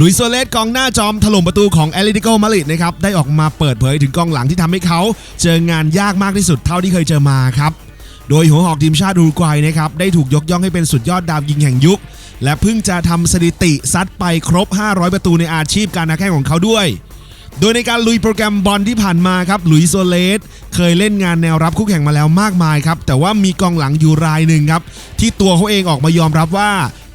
ลุยโซเลสกองหน้าจอมถล่มประตูของแอตเลติโกมาริดนะครับได้ออกมาเปิดเผยถึงกองหลังที่ทำให้เขาเจองานยากมากที่สุดเท่าที่เคยเจอมาครับโดยหัวหอกทีมชาติอุรุกวัยนะครับได้ถูกยกย่องให้เป็นสุดยอดดาวยิงแห่งยุค และเพิ่งจะทำสถิติซัดไปครบ 500 ประตูในอาชีพการนักแข่งของเขาด้วย โดยในการลุยโปรแกรมบอลที่ผ่านมาครับหลุยโซเลสเคยเล่นงานแนวรับคู่แข่งมาแล้วมากมายครับแต่ว่ามีกองหลังอยู่รายหนึ่งครับที่ตัวเขาเองออกมายอมรับว่า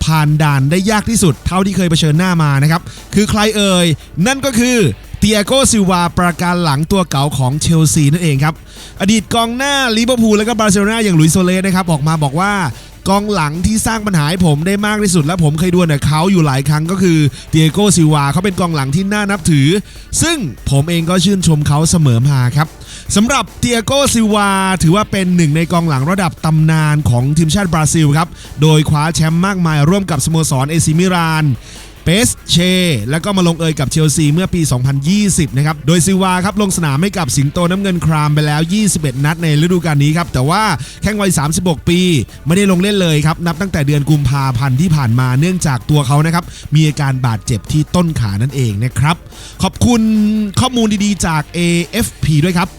ผ่านด่านได้ยากที่สุดเท่าที่เคยเผชิญหน้ามานะครับ คือใครเอ่ย นั่นก็คือเตียโกซิวาประการหลังตัวเก่าของเชลซีนั่นเองครับ อดีตกองหน้าลิเวอร์พูลและก็บาร์เซโลนาอย่างหลุยส์โซเลสนะครับออกมาบอกว่า กองหลังที่สร้างปัญหาให้ผมได้มากที่สุดและผมเคยดวลกับเขาอยู่หลายครั้งก็คือเตียโกซิวาเขาเป็นกองหลังที่น่านับถือ ซึ่งผมเองก็ชื่นชมเขาเสมอมาครับสำหรับเตียโกซิวาถือว่าเป็นหนึ่งในกองหลังระดับตำนานของทีมชาติบราซิลครับ โดยคว้าแชมป์มากมายร่วมกับสโมสรเอซิมิราน เปสเช แล้วก็มาลงเอยกับเชลซีเมื่อปี 2020 นะครับ โดยซิวาครับลงสนามให้กับสิงโตน้ำเงินครามไปแล้ว 21 นัดในฤดูกาลนี้ครับ แต่ว่าแข้งวัย 36 ปี ไม่ได้ลงเล่นเลยครับ นับตั้งแต่เดือนกุมภาพันธ์ที่ผ่านมาเนื่องจากตัวเขานะครับมีอาการบาดเจ็บที่ต้นขานั่นเองนะครับ ขอบคุณข้อมูลดีๆจาก AFP ด้วยครับ